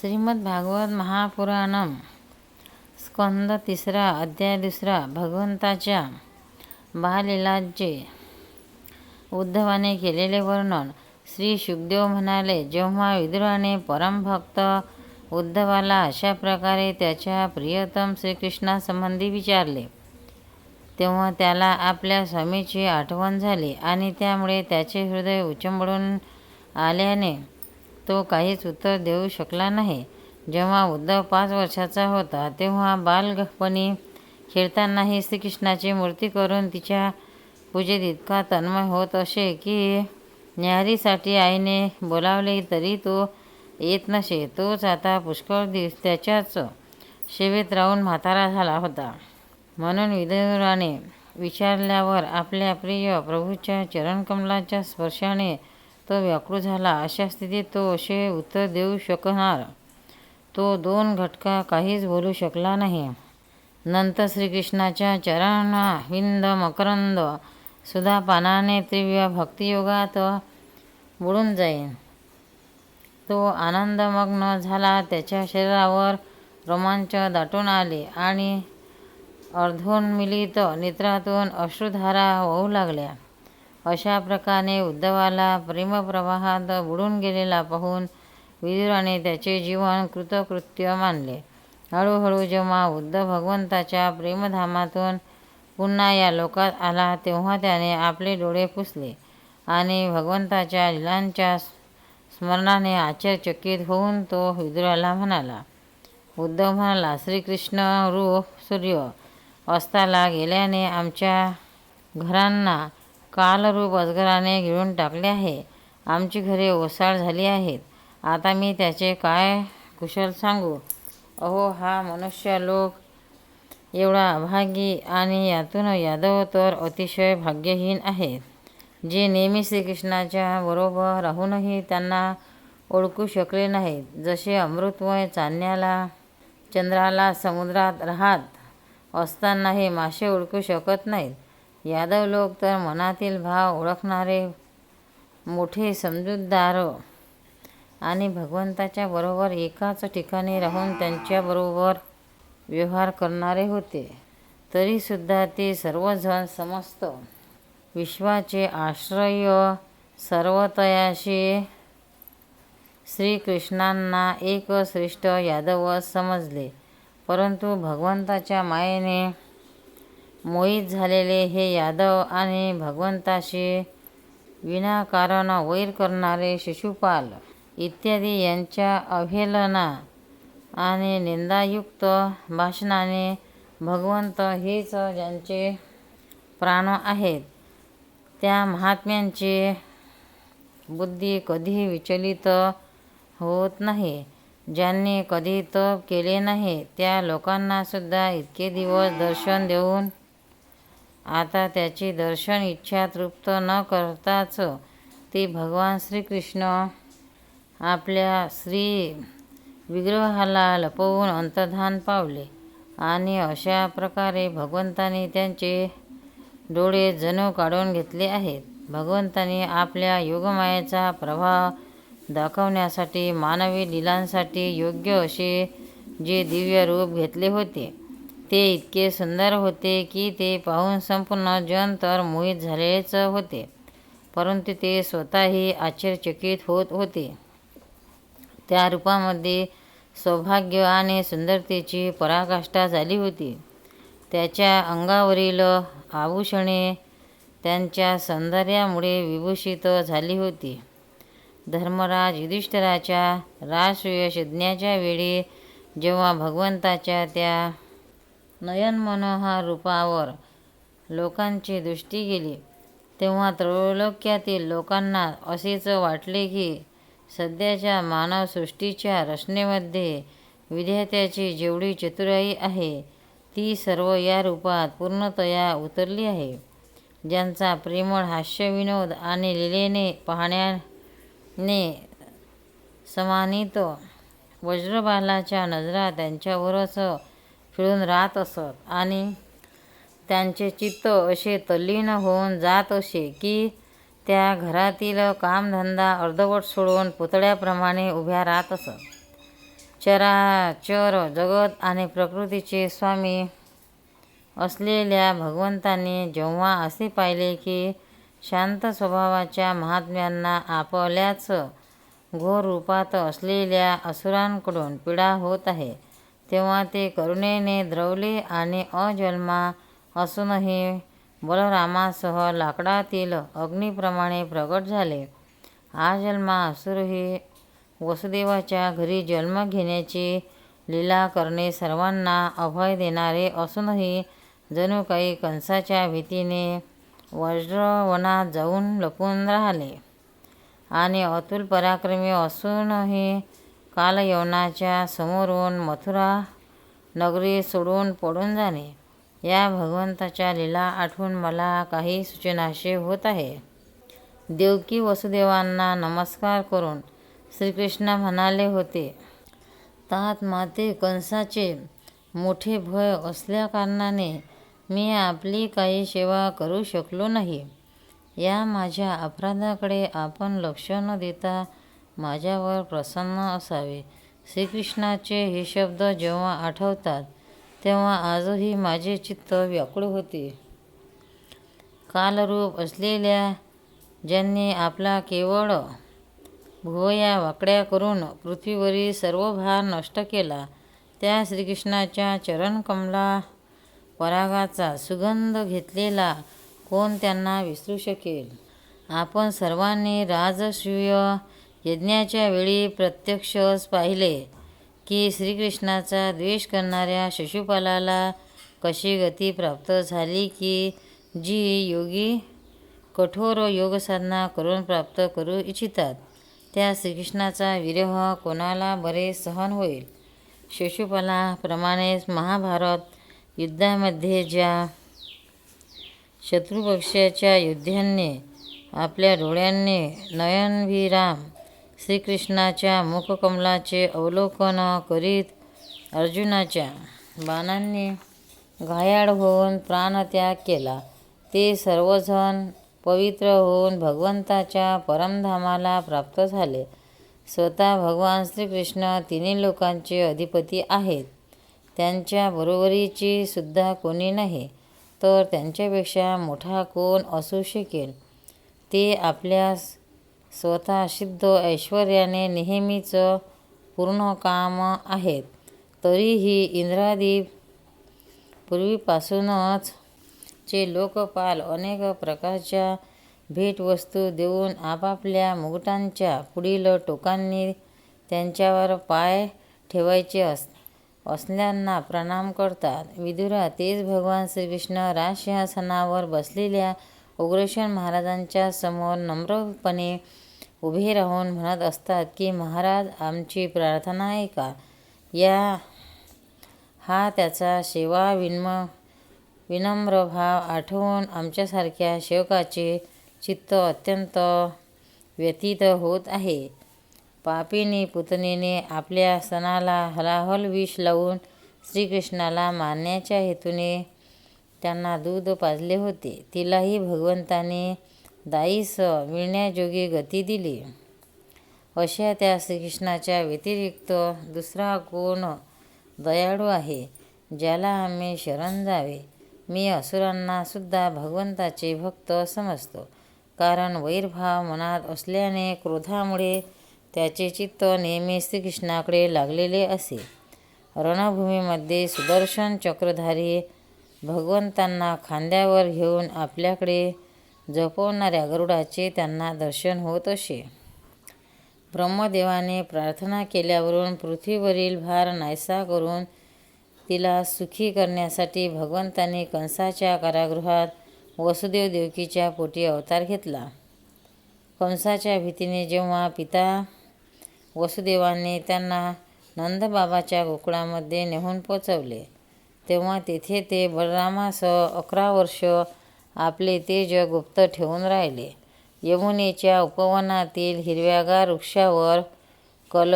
श्रीमद भागवत महापुराणम स्कंद तिसरा अध्याय दुसरा भगवंताच्या बाललीलांचे उद्धवाने केलेले वर्णन. श्री शुकदेव म्हणाले जेव्हा विदुराने परमभक्त उद्धवाला अशा प्रकारे त्याच्या प्रियतम श्रीकृष्णासंबंधी विचारले तेव्हा त्याला आपल्या स्वामीची आठवण झाली आणि त्यामुळे त्याचे हृदय उचंबळून आल्याने तो काहीच उत्तर देऊ शकला नाही. जेव्हा उद्धव पाच वर्षाचा होता तेव्हा बालगपणी खेळतानाही श्रीकृष्णाची मूर्ती करून तिच्या पूजेत इतका तन्मय होत असे की न्याहारीसाठी आईने बोलावले तरी तो येत नसे. तोच आता पुष्कळ दिवस त्याच्याच सेवेत राहून म्हातारा झाला होता. म्हणून विदुराने विचारल्यावर आपल्या प्रिय प्रभूच्या चरणकमलाच्या स्पर्शाने तो व्याकुळ झाला अशा स्थितीत तो असे उत्तर देऊ शकणार. तो दोन घटका काहीच बोलू शकला नाही. नंतर श्रीकृष्णाच्या चरणाविंद मकरंद सुधा पानाने तीव्र भक्तियोगात बुडून जाईल तो आनंदमग्न झाला त्याच्या शरीरावर रोमांच दाटून आले आणि अर्धोन्मिलित नेत्रातून अश्रुधारा वाहू लागल्या. अशा प्रकारे उद्धवाला प्रेमप्रवाहात बुडून गेलेला पाहून विदुराने त्याचे जीवन कृतकृत्य मानले. हळूहळू जेव्हा उद्धव भगवंताच्या प्रेमधामातून पुन्हा या लोकात आला तेव्हा त्याने आपले डोळे पुसले आणि भगवंताच्या लिलांच्या स्मरणाने आश्चर्यचकित होऊन तो विदुराला म्हणाला. उद्धव म्हणाला श्रीकृष्ण रूप सूर्य अस्ताला गेल्याने आमच्या घरांना कालरूप अजगराने गिळून टाकले आहे. आमची घरे ओसाळ झाली आहेत. आता मी त्याचे काय कुशल सांगू? अहो हा मनुष्य लोक एवढा अभागी आणि यातून यादव तर अतिशय भाग्यहीन आहेत. जे नेहमी श्रीकृष्णाच्या बरोबर राहूनही त्यांना ओळखू शकले नाहीत. जसे अमृतमय चांदण्याला चंद्राला समुद्रात राहत असतानाही मासे ओळखू शकत नाहीत. यादव लोक तर मनातील भाव ओळखणारे मोठे समजूतदार. आणि भगवंताच्या बरोबर एकाच ठिकाणी राहून त्यांच्याबरोबर व्यवहार करणारे होते. तरीसुद्धा ते सर्वजण समस्त विश्वाचे आश्रय सर्वतयाशी श्रीकृष्णांना एक श्रेष्ठ यादवच समजले. परंतु भगवंताच्या मायेने मोहित झालेले हे यादव आणि भगवंताशी विनाकारण वैर करणारे शिशुपाल इत्यादी यांच्या अवहेलना आणि निंदायुक्त भाषणाने भगवंत हेच ज्यांचे प्राण आहेत त्या महात्म्यांची बुद्धी कधी विचलित होत नाही. ज्यांनी कधी तप केले नाही त्या लोकांनासुद्धा इतके दिवस दर्शन देऊन आता त्याची दर्शन इच्छा तृप्त न करताच ते भगवान श्रीकृष्ण आपल्या श्री विग्रहाला लपवून अंतर्धान पावले. आणि अशा प्रकारे भगवंताने त्यांचे डोळे जणू काढून घेतले आहेत. भगवंताने आपल्या योगमायेचा प्रभाव दाखवण्यासाठी मानवी लिलांसाठी योग्य असे जे दिव्य रूप घेतले होते ते इतके सुंदर होते की ते पाहून संपूर्ण जन तर मोहित झालेच होते. परंतु ते स्वतःही आश्चर्यचकित होत होते. त्या रूपामध्ये सौभाग्य आणि सुंदरतेची पराकाष्ठा झाली होती. त्याच्या अंगावरील आभूषणे त्यांच्या सौंदर्यामुळे विभूषित झाली होती. धर्मराज युधिष्ठिराच्या राजसूय शोधण्याच्या वेळी जेव्हा भगवंताच्या त्या नयनमनोहर रूपावर लोकांची दृष्टी गेली. तेव्हा त्रैलोक्यातील लोकांना असेच वाटले की सध्याच्या मानवसृष्टीच्या रचनेमध्ये विधात्याची जेवढी चतुराई आहे ती सर्व या रूपात पूर्णतया उतरली आहे. ज्यांचा प्रेमळ हास्यविनोद आणि लिलेने पाहण्याने समानित वज्रबालाच्या नजरा त्यांच्यावरच खिळून राहत असत. आणि त्यांचे चित्त असे तल्लीन होऊन जात असे की त्या घरातील कामधंदा अर्धवट सोडून पुतळ्याप्रमाणे उभ्या राहत असत. चराचर जगत आणि प्रकृतीचे स्वामी असलेल्या भगवंतांनी जेव्हा असे पाहिले की शांत स्वभावाच्या महात्म्यांना आपल्याच घोर रूपात असलेल्या असुरांकडून पीडा होत आहे तेव्हा ते करुणेने द्रवले आणि अजन्मा असूनही बलरामासह लाकडातील अग्नीप्रमाणे प्रगट झाले. आजन्मा असुरही वसुदेवाच्या घरी जन्म घेण्याची लीला करणे सर्वांना अभय देणारे असूनही जणू काही कंसाच्या भीतीने वज्रवनात जाऊन लपून राहिले. आणि अतुल पराक्रमी असूनही कालयवनाच्या समोरून मथुरा नगरी सोडून पडून जाणे. या भगवंताच्या लीला आठवून मला काही सूचनाशे होत आहे. देवकी वसुदेवांना नमस्कार करून श्रीकृष्ण म्हणाले होते तात माते कंसाचे मोठे भय असल्याकारणाने मी आपली काही सेवा करू शकलो नाही. या माझ्या अपराधाकडे आपण लक्ष न देता माझ्यावर प्रसन्न असावे. श्रीकृष्णाचे हे शब्द जेव्हा आठवतात तेव्हा आजही माझे चित्त व्याकुळ होते. कालरूप असलेल्या ज्यांनी आपला केवळ भुवया वाकड्या करून पृथ्वीवरील सर्व भार नष्ट केला त्या श्रीकृष्णाच्या चरणकमला परागाचा सुगंध घेतलेला कोण त्यांना विसरू शकेल? आपण सर्वांनी राजसूय यज्ञाच्या वेळी प्रत्यक्षच पाहिले की श्रीकृष्णाचा द्वेष करणाऱ्या शिशुपालाला कशी गती प्राप्त झाली की जी योगी कठोर योगसाधना करून प्राप्त करू इच्छितात त्या श्रीकृष्णाचा विरह कोणाला बरे सहन होईल? शिशुपालाप्रमाणेच महाभारत युद्धामध्ये ज्या शत्रुपक्षाच्या योद्ध्यांनी आपल्या डोळ्यांनी नयनभिराम श्रीकृष्णाच्या मुखकमलाचे अवलोकन करीत अर्जुनाच्या बाणांनी घायाळ होऊन प्राणत्याग केला. ते सर्वजण पवित्र होऊन भगवंताच्या परमधामाला प्राप्त झाले. स्वतः भगवान श्रीकृष्ण तिन्ही लोकांचे अधिपती आहेत. त्यांच्या बरोबरीची सुद्धा कोणी नाही तर त्यांच्यापेक्षा मोठा कोण असू शकेल? ते आपल्यास स्वतः सिद्ध ऐश्वर्याने नेहमीच पूर्ण काम आहेत. तरीही इंद्रादी पूर्वीपासूनच चे लोकपाल अनेक प्रकारच्या भेटवस्तू देऊन आपापल्या मुकुटांच्या पुढील टोकांनी त्यांच्यावर पाय ठेवायचे अस असल्यांना प्रणाम करतात. विदुरा तेच भगवान श्रीकृष्ण राजसिंहासनावर बसलेल्या उग्रसेन महाराजांच्या समोर नम्रपणे उभे राहून म्हणत असतात की महाराज आमची प्रार्थना आहे का? या हा त्याचा सेवा विनम विनम्र भाव आठवून आमच्यासारख्या सेवकाचे चित्त अत्यंत व्यतीत होत आहे. पापिनी पुतणीने आपल्या सणाला हलाहल विष लावून श्रीकृष्णाला मानण्याच्या हेतूने त्यांना दूध पाजले होते. तिलाही भगवंताने दाईस मिळण्याजोगी गती दिली. अशा त्या श्रीकृष्णाच्या व्यतिरिक्त दुसरा कोण दयाळू आहे ज्याला आम्ही शरण जावे? मी असुरांना सुद्धा भगवंताचे भक्त समजतो. कारण वैरभाव मनात असल्याने क्रोधामुळे त्याचे चित्त नेहमी श्रीकृष्णाकडे लागलेले असे. रणभूमीमध्ये सुदर्शन चक्रधारी भगवंतांना खांद्यावर घेऊन आपल्याकडे जपवणाऱ्या गरुडाचे त्यांना दर्शन होत असे. ब्रह्मदेवाने प्रार्थना केल्यावरून पृथ्वीवरील भार नायसा करून तिला सुखी करण्यासाठी भगवंतांनी कंसाच्या कारागृहात वसुदेव देवकीच्या पोटी अवतार घेतला. कंसाच्या भीतीने जेव्हा पिता वसुदेवांनी त्यांना नंदबाबाच्या गोकुळामध्ये नेहून पोचवले तेव्हा तेथे ते बलरामासह अकरा वर्ष आपले तेज गुप्त ठेवून राहिले. यमुनेच्या उपवनातील हिरव्यागार वृक्षावर कल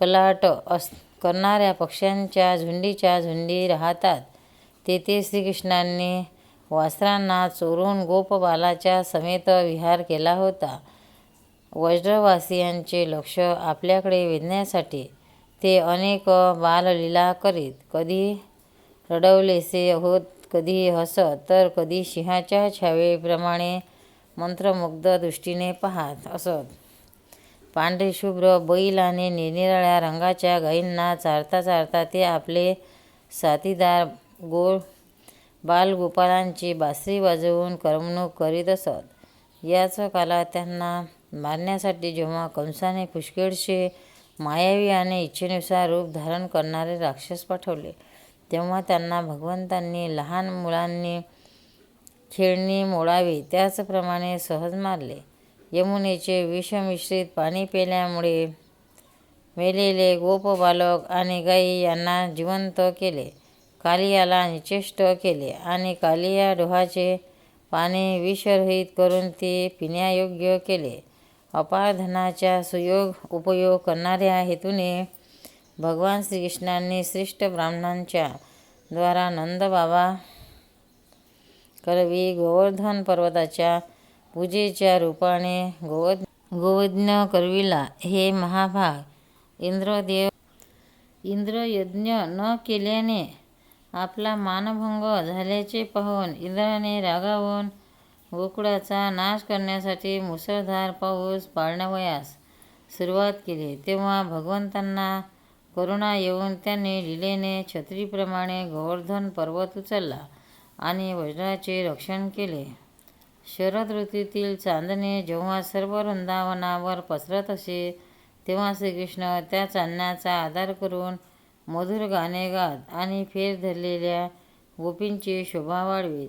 कलाट अस करणाऱ्या पक्ष्यांच्या झुंडीच्या झुंडी राहतात. तेथे श्रीकृष्णांनी वासरांना चोरून गोपबालाच्या समेत विहार केला होता. वज्रवासियांचे लक्ष आपल्याकडे वेधण्यासाठी ते अनेक बाललीला करीत कधी रडवलेसे होत कधी हसत तर कधी सिंहाच्या छावेप्रमाणे मंत्रमुग्ध दृष्टीने पाहत असत पांढरेशुभ्र बैल आणि निरनिराळ्या रंगाच्या गायींना चारता चारता ते आपले साथीदार गो बालगोपालांची बासरी वाजवून करमणूक करीत असत याच कालात त्यांना मारण्यासाठी जेव्हा कंसाने पुष्कळशे मायावी आणि इच्छेनुसार रूप धारण करणारे राक्षस पाठवले. तेव्हा त्यांना भगवंतांनी लहान मुलांनी खेळणी मोडावी त्याचप्रमाणे सहज मारले. यमुनेचे विषमिश्रित पाणी पिल्यामुळे मेलेले गोपबालक आणि गाई यांना जिवंत केले. कालियाला निचेष्ट केले आणि कालिया डोहाचे पाणी विषरहित करून ते पिण्यायोग्य केले. अपारधनाच्या सुयोग उपयोग करणाऱ्या हेतूने भगवान श्रीकृष्णांनी श्रेष्ठ ब्राह्मणांच्या द्वारा नंदबाबा करवी गोवर्धन पर्वताच्या पूजेच्या रूपाने गोवध गोवज्ञ करविला हे महाभाग इंद्रदेव इंद्रयज्ञ न केल्याने आपला मानभंग झाल्याचे पाहून इंद्राने रागावून गोकुळाचा नाश करण्यासाठी मुसळधार पाऊस पाळण्यावयास सुरुवात केली. तेव्हा भगवंतांना करुणा येऊन त्यांनी लीलेने छत्रीप्रमाणे गोवर्धन पर्वत उचलला आणि वज्राचे रक्षण केले. शरद ऋतूतील चांदणे जेव्हा सर्व वृंदावनावर पसरत असे तेव्हा श्रीकृष्ण त्या चांदण्याचा आधार करून मधुर गाणे गात आणि फेर धरलेल्या गोपींची शोभा वाढवीत.